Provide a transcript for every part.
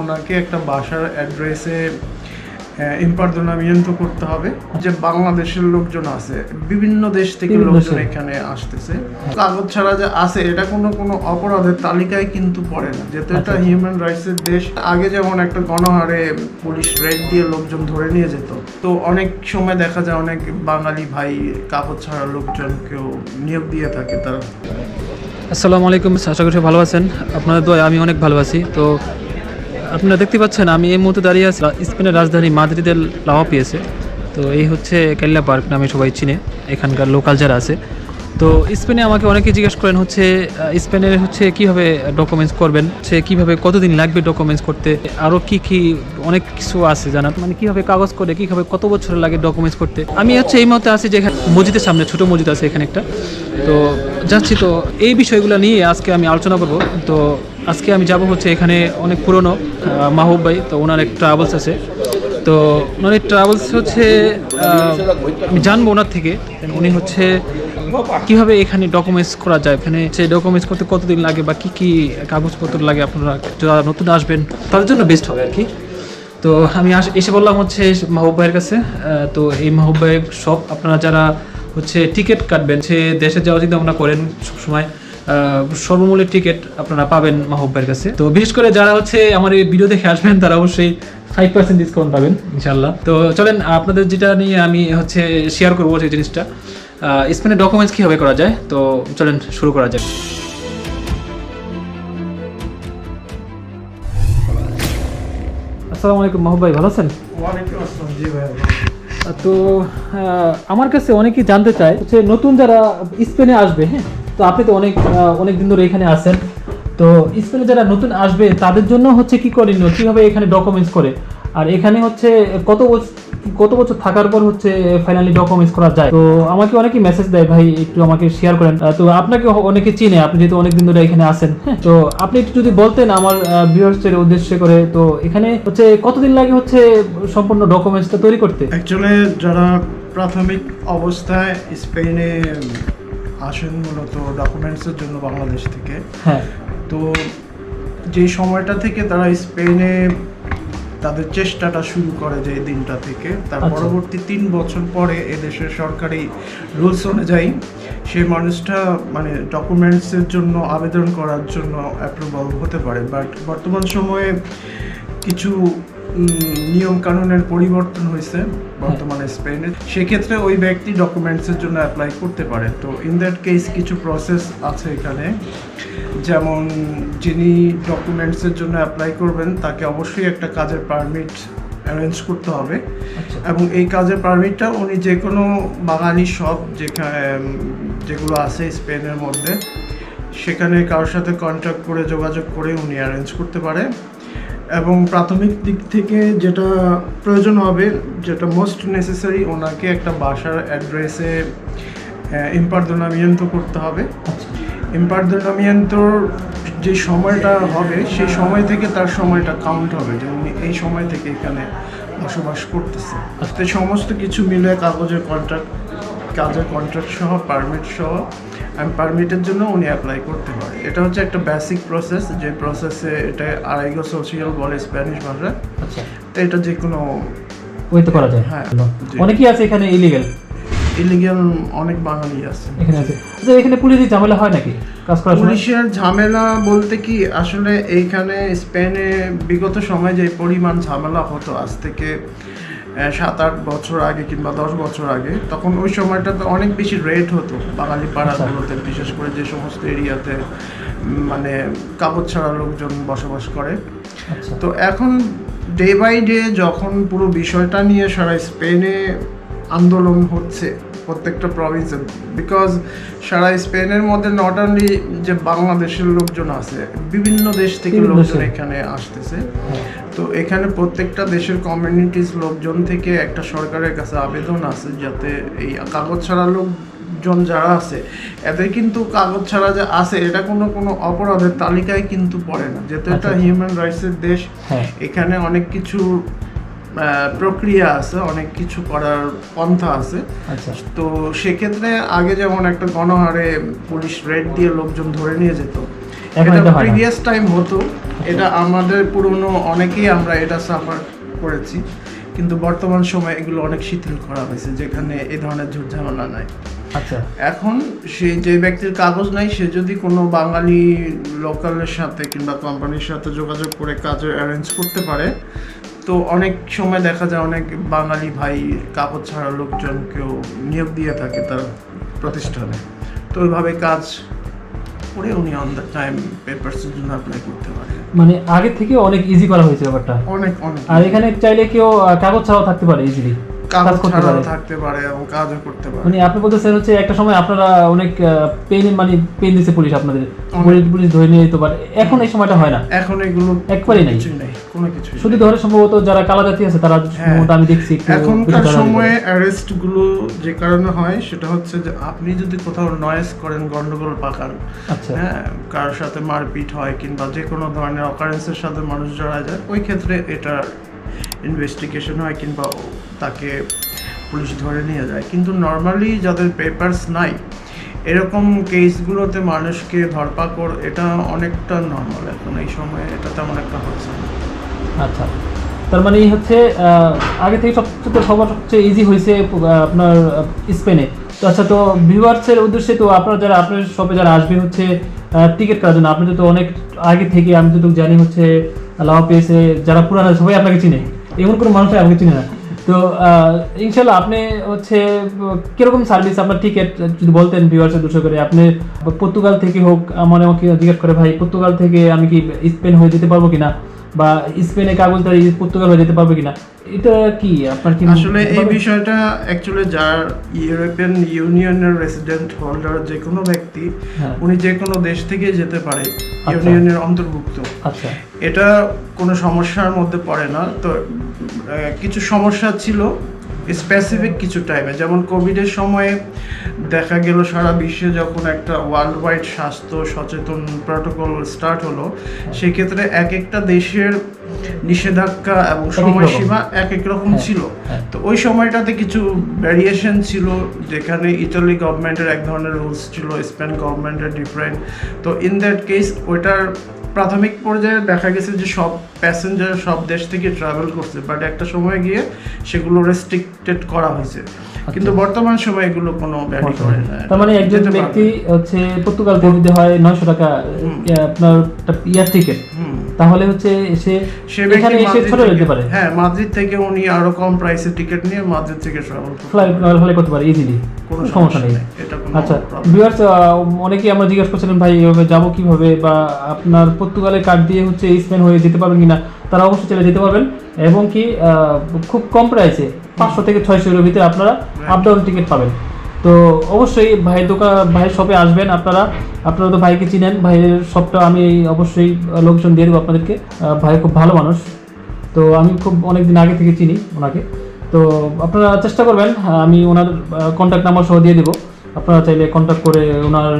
ওনাকে একটা বাসার অ্যাড্রেসে ইম্পার্দনামিয়ন্ত করতে হবে। যে বাংলাদেশের লোকজন আছে বিভিন্ন দেশ থেকে লোকজন এখানে আসতেছে। কাগজ ছাড়া যে আছে এটা কোনো কোনো অপরাধের তালিকায় কিন্তু পড়ে না। যেহেতু এটা আচ্ছা। হিউম্যান রাইটসের দেশ আগে যেমন একটা গণহারে পুলিশ রেড দিয়ে লোকজন ধরে নিয়ে যেত তো অনেক সময় দেখা যায় অনেক বাঙালি ভাই কাগজ ছাড়া লোকজনকেও নিয়োগ দিয়ে থাকে তারা। আসসালামু আলাইকুম আশা করি ভালো আছেন। আপনাদের দোয়া আমি অনেক ভালো আছি। তো আপনারা দেখতে পাচ্ছেন, আমি এই মুহূর্তে দাঁড়িয়ে আছি। স্পেনের রাজধানী মাদ্রিদের লাওয়া পেয়েছে। তো এই হচ্ছে কেল্লা পার্ক নামে সবাই চিনে, এখানকার লোকাল যারা আছে। তো স্পেনে আমাকে অনেকে জিজ্ঞেস করেন হচ্ছে স্পেনের হচ্ছে কীভাবে ডকুমেন্টস করবেন? সে কীভাবে কতদিন লাগবে ডকুমেন্টস করতে? আরও কি কি অনেক কিছু আছে জানার। মানে কীভাবে কাগজ করে, কীভাবে কত বছর লাগে ডকুমেন্টস করতে? আমি হচ্ছে এই মুহূর্তে আছি যেখানে মসজিদের সামনে, ছোট মসজিদ আছে এখানে একটা। তো যাচ্ছি তো এই বিষয়গুলো নিয়ে আজকে আমি আলোচনা করব। তো আজকে আমি যাব হচ্ছে এখানে অনেক পুরনো মাহবুব ভাই, তো ওনার এক ট্রাভেলস আছে। তো ওনার ট্রাভেলস হচ্ছে আমি জানব ওনার থেকে উনি হচ্ছে কীভাবে এখানে ডকুমেন্টস করা যায়, এখানে সেই ডকুমেন্টস করতে কতদিন লাগে বা কি কি কাগজপত্র লাগে আপনারা, যারা নতুন আসবেন, তাদের জন্য বেস্ট হবে আর কি। তো আমি এসে বললাম হচ্ছে মাহবুব ভাইয়ের কাছে তো এই মাহবুব ভাইয়ের সব, আপনারা যারা হচ্ছে টিকিট কাটবেন, সে দেশে যাওয়া যদি ভাবনা করেন সবসময় সর্বমূল্যের টিকিট আপনারা পাবেন মাহবুব ভাইয়ের কাছে। তো বিশেষ করে যারা হচ্ছে আমার এই ভিডিও দেখে আসবেন তারা অবশ্যই ফাইভ পার্সেন্ট ডিসকাউন্ট পাবেন ইনশাল্লাহ তো চলেন আপনাদের যেটা নিয়ে আমি হচ্ছে শেয়ার করব সেই জিনিসটা। স্পেনের ডকুমেন্টস কীভাবে করা যায়? তো চলেন শুরু করা যাক। আসসালামু আলাইকুম মাহবুব ভাই ভালো আছেন? তো আমার কাছে অনেকেই জানতে চায় হচ্ছে নতুন যারা স্পেনে আসবে হ্যাঁ তো আপনি তো অনেক অনেক দিন ধরে এখানে আছেন। তো স্পেনে যারা নতুন আসবে, তাদের জন্য হচ্ছে কি করণীয়? কীভাবে এখানে ডকুমেন্টস করে? আর এখানে হচ্ছে কত কত বছর থাকার পর হচ্ছে ফাইনালি ডকুমেন্টস করা যায়? তো আমাকে অনেকেই মেসেজ দেয়, ভাই, একটু আমাকে শেয়ার করেন। তো আপনাকে অনেকে চিনে, আপনি যেহেতু অনেক দিন ধরে এখানে আছেন। হ্যাঁ তো আপনি একটু যদি বলতেন আমার ভিউয়ার্সের উদ্দেশ্যে করে, তো এখানে হচ্ছে কতদিন লাগে হচ্ছে সম্পূর্ণ ডকুমেন্টসটা তৈরি করতে? অ্যাকচুয়ালি যারা প্রাথমিক অবস্থায় স্পেনে আসেন মূলত ডকুমেন্টসের জন্য বাংলাদেশ থেকে। হ্যাঁ। তো যেই সময়টা থেকে তারা স্পেনে তাদের চেষ্টাটা শুরু করে যে দিনটা থেকে তার আচ্ছা। পরবর্তী তিন বছর পরে এদেশের সরকারি রুলস অনুযায়ী সেই মানুষটা মানে ডকুমেন্টসের জন্য আবেদন করার জন্য অ্যাপ্রুভাল হতে পারে। বাট বর্তমান সময়ে কিছু নিয়ম কানুনের পরিবর্তন হয়েছে বর্তমানে স্পেনে। সেক্ষেত্রে ওই ব্যক্তি ডকুমেন্টসের জন্য অ্যাপ্লাই করতে পারে। তো ইন দ্যাট কেস কিছু প্রসেস আছে এখানে। যেমন যিনি ডকুমেন্টসের জন্য অ্যাপ্লাই করবেন তাকে অবশ্যই একটা কাজের পারমিট অ্যারেঞ্জ করতে হবে। আচ্ছা। এবং এই কাজের পারমিটটা উনি যে কোনো বাঙালি শপ যেখানে যেগুলো আছে স্পেনের মধ্যে সেখানে কারোর সাথে কন্ট্যাক্ট করে যোগাযোগ করে উনি অ্যারেঞ্জ করতে পারে। এবং প্রাথমিক দিক থেকে যেটা প্রয়োজন হবে, যেটা মোস্ট নেসেসারি ওনাকে একটা বাসার অ্যাড্রেসে ইম্পার্দনামিয়ন্ত করতে হবে। ইম্পার্দনামিয়ন্তর যে সময়টা হবে, সেই সময় থেকে তার সময়টা কাউন্ট হবে যে উনি এই সময় থেকে এখানে বসবাস করতেছে। সমস্ত কিছু মিলে কাগজের কন্ট্রাক্ট কাজের কন্ট্রাক্ট সহ পারমিট সহ আমি পারমিটের জন্য উনি অ্যাপ্লাই করতে পারে এটা হচ্ছে একটা বেসিক প্রসেস যে প্রসেসে এটা আড়াইগো সোশিয়াল বলে স্প্যানিশ ভাষা আচ্ছা। তো এটা যে কোনো করা যায়। হ্যাঁ, অনেকেই আছে এখানে ইলিগেল ইলিগাল অনেক বাঙালি আছে। এখানে আছে। আচ্ছা এখানে পুলিশের ঝামেলা হয় নাকি? কাজ করার পুলিশের ঝামেলা বলতে কি আসলে এইখানে স্পেনে বিগত সময় যে পরিমাণ ঝামেলা হতো আজ থেকে সাত আট বছর আগে কিংবা দশ বছর আগে তখন ওই সময়টাতে অনেক বেশি রেট হতো বাঙালি পাড়াগুলোতে বিশেষ করে যে সমস্ত এরিয়াতে মানে কাপড় ছাড়া লোকজন বসবাস করে। আচ্ছা। তো এখন ডে বাই ডে যখন পুরো বিষয়টা নিয়ে সারা স্পেনে আন্দোলন হচ্ছে প্রত্যেকটা প্রভিন্সে বিকজ সারা স্পেনের মধ্যে নট অনলি যে বাংলাদেশের লোকজন আছে বিভিন্ন দেশ থেকে লোকজন এখানে আসতেছে। হ্যাঁ। তো এখানে প্রত্যেকটা দেশের কমিউনিটিস লোকজন থেকে একটা সরকারের কাছে আবেদন আছে যাতে এই কাগজ ছাড়া লোকজন যারা আছে এদের কিন্তু কাগজ ছাড়া যে আছে এটা কোনো কোনো অপরাধের তালিকায় কিন্তু পড়ে না। যেহেতু এটা আচ্ছা। হিউম্যান রাইটসের দেশ হ্যাঁ। এখানে অনেক কিছু প্রক্রিয়া আছে অনেক কিছু করার পন্থা আছে। আচ্ছা। তো সেক্ষেত্রে আগে যেমন একটা গণহারে পুলিশ রেড দিয়ে লোকজন ধরে নিয়ে যেত এটা প্রিভিয়াস টাইম হতো। এটা আমাদের পুরনো অনেকেই আমরা এটা সাফার করেছি কিন্তু বর্তমান সময়ে এগুলো অনেক শিথিল করা হয়েছে যেখানে এই ধরনের ঝুট ঝামেলা নাই। আচ্ছা। এখন সে যে ব্যক্তির কাগজ নাই সে যদি কোনো বাঙালি লোকালের সাথে কিংবা কোম্পানির সাথে যোগাযোগ করে কাজের অ্যারেঞ্জ করতে পারে তো অনেক সময় দেখা যায় অনেক বাঙালি ভাই কাপড় ছাড়া লোকজনকেও নিয়োগ দিয়ে থাকে তার প্রতিষ্ঠানে। তো ওইভাবে কাজ করে উনি অন দ্য টাইম পেপারসের জন্য অ্যাপ্লাই করতে পারে। মানে আগে থেকে অনেক ইজি করা হয়েছে ব্যাপারটা। অনেক অনেক আর এখানে চাইলে কেউ কাগজ ছাড়াও থাকতে পারে ইজিলি কাগজ ছাড়াও থাকতে পারে এবং কাজও করতে পারে। মানে আপনি বলতেছেন হচ্ছে একটা সময় আপনারা অনেক পেন মানে পেন দিছে পুলিশ আপনাদের। পুলিশ পুলিশ ধরে নিয়ে যেতে পারে। এখন এই সময়টা হয় না। এখন এগুলো একবারেই নাই। কোনো কিছু শুধু ধরে সম্ভবত যারা কালা জাতি আছে তারা সম্ভবত আমি দেখছি এখনকার সময়ে অ্যারেস্টগুলো যে কারণে হয় সেটা হচ্ছে যে আপনি যদি কোথাও নয়েজ করেন গন্ডগোল পাকান আচ্ছা। হ্যাঁ কারোর সাথে মারপিট হয় কিংবা যে কোনো ধরনের অকারেন্সের সাথে মানুষ জড়া যায় ওই ক্ষেত্রে এটা ইনভেস্টিগেশন হয় কিংবা তাকে পুলিশ ধরে নিয়ে যায়। কিন্তু নর্মালি যাদের পেপারস নাই, এরকম কেসগুলোতে মানুষকে ধরপাকড়, এটা অনেকটা নর্মাল এখন এই সময়ে, এটা তেমন একটা হচ্ছে না। আচ্ছা। তার মানে এই হচ্ছে আগে থেকে সবচেয়ে সবার সবচেয়ে ইজি হয়েছে আপনার স্পেনে তো আচ্ছা তো ভিউয়ার্সের উদ্দেশ্যে তো আপনারা যারা, আপনার শপে যারা আসবে হচ্ছে টিকিট করার জন্য, আপনি তো অনেক আগে থেকে, আমি যতটুকু জানি হচ্ছে লাভ পেয়েছে যারা পুরানো, সবাই আপনাকে চিনে। এমন কোনো মানুষ আমাকে চিনে না। তো ইনশাল্লাহ আপনি হচ্ছে, কীরকম সার্ভিস আপনার টিকিট যদি বলতেন ভিউয়ার্সের দুশো করে, আপনি পর্তুগাল থেকে হোক, আমার আমাকে জিজ্ঞেস করে, ভাই, পর্তুগাল থেকে আমি কি স্পেন হয়ে যেতে পারব কিনা? বা স্পেনে কাগজ দাঁড়িয়ে পর্তুগাল হয়ে যেতে পারবে কিনা এটা কি? আপনার কি আসলে এই বিষয়টা অ্যাকচুয়ালি যার ইউরোপিয়ান ইউনিয়নের রেসিডেন্ট হোল্ডার যে কোনো ব্যক্তি হ্যাঁ। উনি যে কোনো দেশ থেকে যেতে পারে আচ্ছা। ইউনিয়নের অন্তর্ভুক্ত। আচ্ছা। এটা কোনো সমস্যার মধ্যে পড়ে না। তো কিছু সমস্যা ছিল স্পেসিফিক কিছু টাইমে যেমন কোভিডের সময়ে দেখা গেল সারা বিশ্বে যখন একটা ওয়ার্ল্ড ওয়াইড স্বাস্থ্য সচেতন প্রটোকল স্টার্ট হলো সেক্ষেত্রে এক একটা দেশের নিষেধাজ্ঞা এবং সময়সীমা এক এক রকম হ্যাঁ, ছিল। হ্যাঁ। তো ওই সময়টাতে কিছু ভ্যারিয়েশন ছিল যেখানে ইটালি গভর্নমেন্টের এক ধরনের রুলস ছিল স্পেন গভর্নমেন্টের ডিফারেন্ট তো ইন দ্যাট কেস ওইটার প্রাথমিক পর্যায়ে দেখা গেছে যে সব প্যাসেঞ্জার সব দেশ থেকে ট্রাভেল করছে বাট একটা সময় গিয়ে সেগুলো রেস্ট্রিক্টেড করা হয়েছে। কিন্তু বর্তমান সময় এগুলো কোনো ব্যাপার করে না। আচ্ছা। তার মানে একজন ব্যক্তি হচ্ছে পর্তুগাল থেকে হয় নয়শো টাকা ইয়ে, আপনার ইয়ার টিকিট। তাহলে হচ্ছে সে সে এখানে এসে ছোট যেতে পারে। হ্যাঁ মাদ্রিদ থেকে উনি আরও কম প্রাইসে টিকিট নিয়ে মাদ্রিদ থেকে ট্রাভেল করতে ফ্লাই ফ্লাই করতে পারে ইজিলি কোনো সমস্যা নেই আচ্ছা ভিউয়ার্স অনেকেই আমরা জিজ্ঞেস করছিলেন ভাই এভাবে যাব কীভাবে? বা আপনার পর্তুগালের কার্ড দিয়ে হচ্ছে স্পেন হয়ে যেতে পারবেন কিনা? তারা অবশ্যই চলে যেতে পারবেন। এবং কি খুব কম প্রাইসে পাঁচশো থেকে ছয়শো এর ভিতরে আপনারা আপ ডাউন টিকিট পাবেন। তো অবশ্যই ভাইয়ের দোকান, ভাইয়ের শপে আসবেন আপনারা। আপনারা তো ভাইকে চিনেন, ভাইয়ের শপটা আমি অবশ্যই লোকজন দিয়ে দেবো আপনাদেরকে। ভাই খুব ভালো মানুষ। তো আমি খুব অনেক দিন আগে থেকে চিনি ওনাকে। তো আপনারা চেষ্টা করবেন আমি ওনার কন্ট্যাক্ট নাম্বার সহ দিয়ে দেবো। আপনারা চাইলে কন্ট্যাক্ট করে ওনার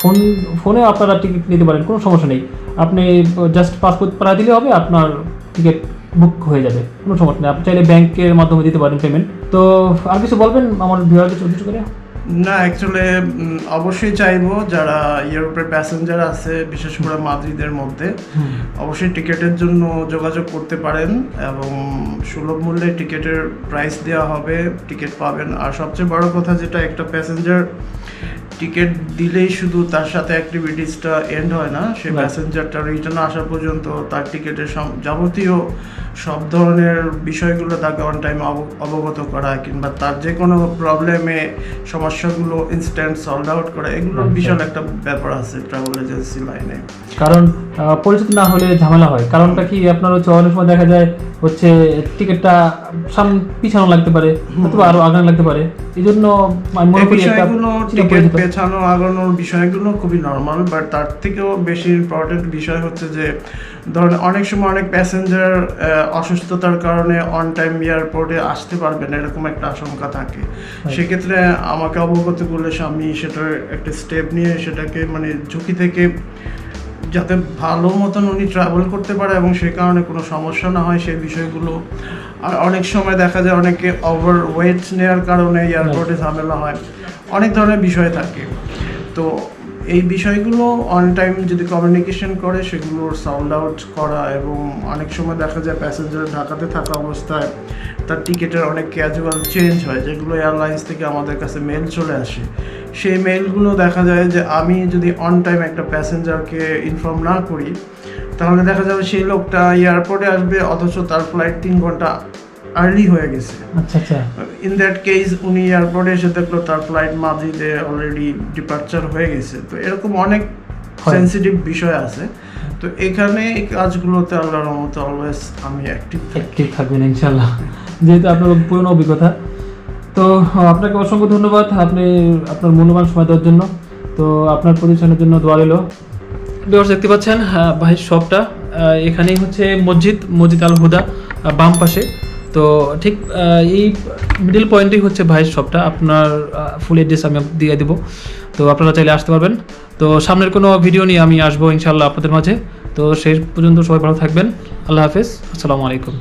ফোন ফোনে আপনারা টিকিট নিতে পারেন, কোনো সমস্যা নেই। আপনি জাস্ট পাসপোর্ট পাড়া দিলে হবে, আপনার টিকিট বুক হয়ে যাবে, কোনো সমস্যা নেই। আপনি চাইলে ব্যাংকের মাধ্যমে দিতে পারেন পেমেন্ট তো আর কিছু বলবেন আমার ভিউয়ারকে ছোট ছোট করে? না অ্যাকচুয়ালি অবশ্যই চাইব যারা ইউরোপের প্যাসেঞ্জার আছে বিশেষ করে মাদ্রিদের মধ্যে অবশ্যই টিকিটের জন্য যোগাযোগ করতে পারেন এবং সুলভ মূল্যে টিকিটের প্রাইস দেওয়া হবে টিকিট পাবেন আর সবচেয়ে বড় কথা যেটা একটা প্যাসেঞ্জার টিকিট দিলেই শুধু তার সাথে অ্যাক্টিভিটিসটা এন্ড হয় না সে. প্যাসেঞ্জারটা রিটার্ন আসা পর্যন্ত তার টিকিটের যাবতীয় সব ধরনের বিষয়গুলো তাকে অন টাইম অবগত করা কিংবা তার যে কোনো প্রবলেমে সমস্যাগুলো ইনস্ট্যান্ট সলভ আউট করা এগুলো বিশাল একটা ব্যাপার আছে ট্রাভেল এজেন্সি লাইনে কারণ পরিচিত না হলে ঝামেলা হয়। কারণটা কি? আপনার হচ্ছে অনেক সময় দেখা যায় হচ্ছে টিকিটটা সাম পিছানো লাগতে পারে অথবা আরও আগানো লাগতে পারে। এই জন্য আমি মনে করি বিষয়গুলো টিকিট পেছানো আগানোর বিষয়গুলো খুবই নর্মাল বাট তার থেকেও বেশি ইম্পর্টেন্ট বিষয় হচ্ছে যে ধরেন অনেক সময় অনেক প্যাসেঞ্জার অসুস্থতার কারণে অন টাইম এয়ারপোর্টে আসতে পারবে না এরকম একটা আশঙ্কা থাকে। সেক্ষেত্রে আমাকে অবগত করলে আমি সেটার একটা স্টেপ নিয়ে সেটাকে মানে ঝুঁকি থেকে যাতে ভালো মতন উনি ট্রাভেল করতে পারে এবং সে কারণে কোনো সমস্যা না হয় সেই বিষয়গুলো। আর অনেক সময় দেখা যায় অনেকে ওভার ওয়েট নেওয়ার কারণে এয়ারপোর্টে ঝামেলা হয়। অনেক ধরনের বিষয় থাকে। তো এই বিষয়গুলো অন টাইম যদি কমিউনিকেশন করে, সেগুলোর সাউন্ড আউট করা এবং অনেক সময় দেখা যায় প্যাসেঞ্জার ঢাকাতে থাকা অবস্থায় তার টিকিটের অনেক ক্যাজুয়াল চেঞ্জ হয়, যেগুলো এয়ারলাইন্স থেকে আমাদের কাছে মেল চলে আসে। সেই মেলগুলো দেখা যায় যে আমি যদি অন টাইম একটা প্যাসেঞ্জারকে ইনফর্ম না করি, তাহলে দেখা যাবে সেই লোকটা এয়ারপোর্টে আসবে, অথচ তার ফ্লাইট তিন ঘণ্টা আর্লি হয়ে গেছে। আচ্ছা আচ্ছা। ইন দ্যাট কেস উনি এয়ারপোর্টে এসে দেখল তার ফ্লাইট মাদ্রিদে অলরেডি ডিপার্চার হয়ে গেছে। তো এরকম অনেক সেন্সিটিভ বিষয় আছে। তো এখানে এই কাজগুলোতে আল্লাহর রহমতে অলওয়েজ আমি অ্যাক্টিভ অ্যাক্টিভ থাকবেন ইনশাল্লাহ যেহেতু আপনার পুরনো অভিজ্ঞতা। তো আপনাকে অসংখ্য ধন্যবাদ। আপনি আপনার মূল্যবান সময় দেওয়ার জন্য। তো আপনার প্রতিষ্ঠানের জন্য দোয়া রইল। বিহার দেখতে পাচ্ছেন ভাইয়ের শপটা এখানেই হচ্ছে মসজিদ মসজিদ আল হুদা বাম পাশে। তো ঠিক এই মিডিল পয়েন্টেই হচ্ছে ভাইয়ের শপটা আপনার ফুল এড্রেস আমি দিয়ে দেবো। তো আপনারা চাইলে আসতে পারবেন। তো সামনের কোনো ভিডিও নিয়ে আমি আসব ইনশাল্লাহ আপনাদের মাঝে। তো শেষ পর্যন্ত সবাই ভালো থাকবেন। আল্লাহ হাফেজ। আসসালামু আলাইকুম।